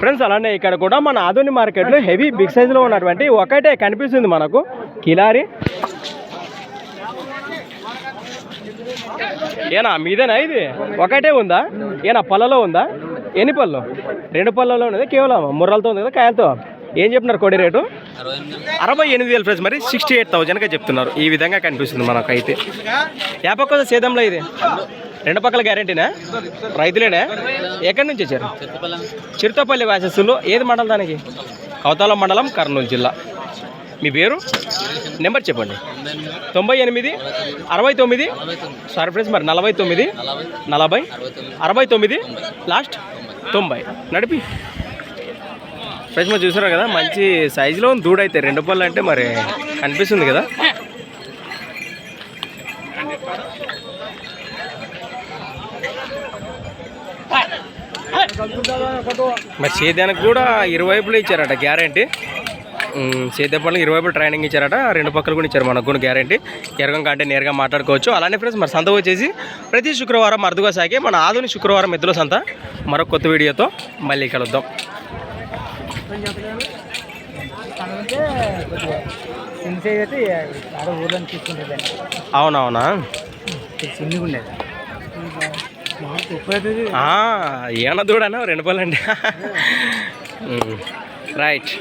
Friends అలానే ఇక్కడ కూడా మన ఆధుని మార్కెట్లో హెవీ బిగ్ సైజులో ఉన్నటువంటి ఒకటే కనిపిస్తుంది మనకు కిలారి. ఏనా మీదేనా ఇది? ఒకటే ఉందా? ఏనా పళ్ళలో ఉందా? ఎన్ని పళ్ళు? రెండు పళ్ళలో ఉన్నది కేవలం ముర్రలతో ఉంది కదా కాయలతో. ఏం చెప్తున్నారు కోడి రేటు? అరవై ఎనిమిది వేలు ఫ్రెండ్స్ మరి సిక్స్టీ ఎయిట్ థౌజండ్గా చెప్తున్నారు. ఈ విధంగా కనిపిస్తుంది మనకైతే. యాపక్క సేదంలో ఇది? రెండు పక్కల గ్యారెంటీనా రైతులేనా? ఎక్కడి నుంచి వచ్చారు? చిరుతపల్లి వాసస్సులో ఏది మండలం దానికి? కవతాల మండలం కర్నూలు జిల్లా. మీ పేరు? నెంబర్ చెప్పండి. తొంభై ఎనిమిది అరవై తొమ్మిది సారీ ఫ్రెండ్స్ మరి నలభై తొమ్మిది నలభై అరవై తొమ్మిది లాస్ట్ తొంభై. నడిపి. ఫ్రెండ్స్ మరి చూసారు కదా మంచి సైజులో ఉంది. రెండు పళ్ళు అంటే మరి కనిపిస్తుంది కదా. మరి సేద్యానికి కూడా ఇరువైపులు ఇచ్చారట గ్యారంటీ. సేద్య పనులకు ఇరువైపులు ట్రైనింగ్ ఇచ్చారట. రెండు పక్కలు కూడా ఇచ్చారు మనకు కూడా గ్యారంటీ. ఎరగం కంటే నేరుగా మాట్లాడుకోవచ్చు. అలానే ఫ్రెండ్స్ మరి సంత వచ్చేసి ప్రతి శుక్రవారం అరుదుగా సాగే మన ఆధునిక శుక్రవారం ఎద్దుల సంత. మరొక కొత్త వీడియోతో మళ్ళీ కలుద్దాం. అవునవునా? చిన్నగా ఉండేది ఏమన్నా దూడనా రెండు పళ్ళండి రైట్.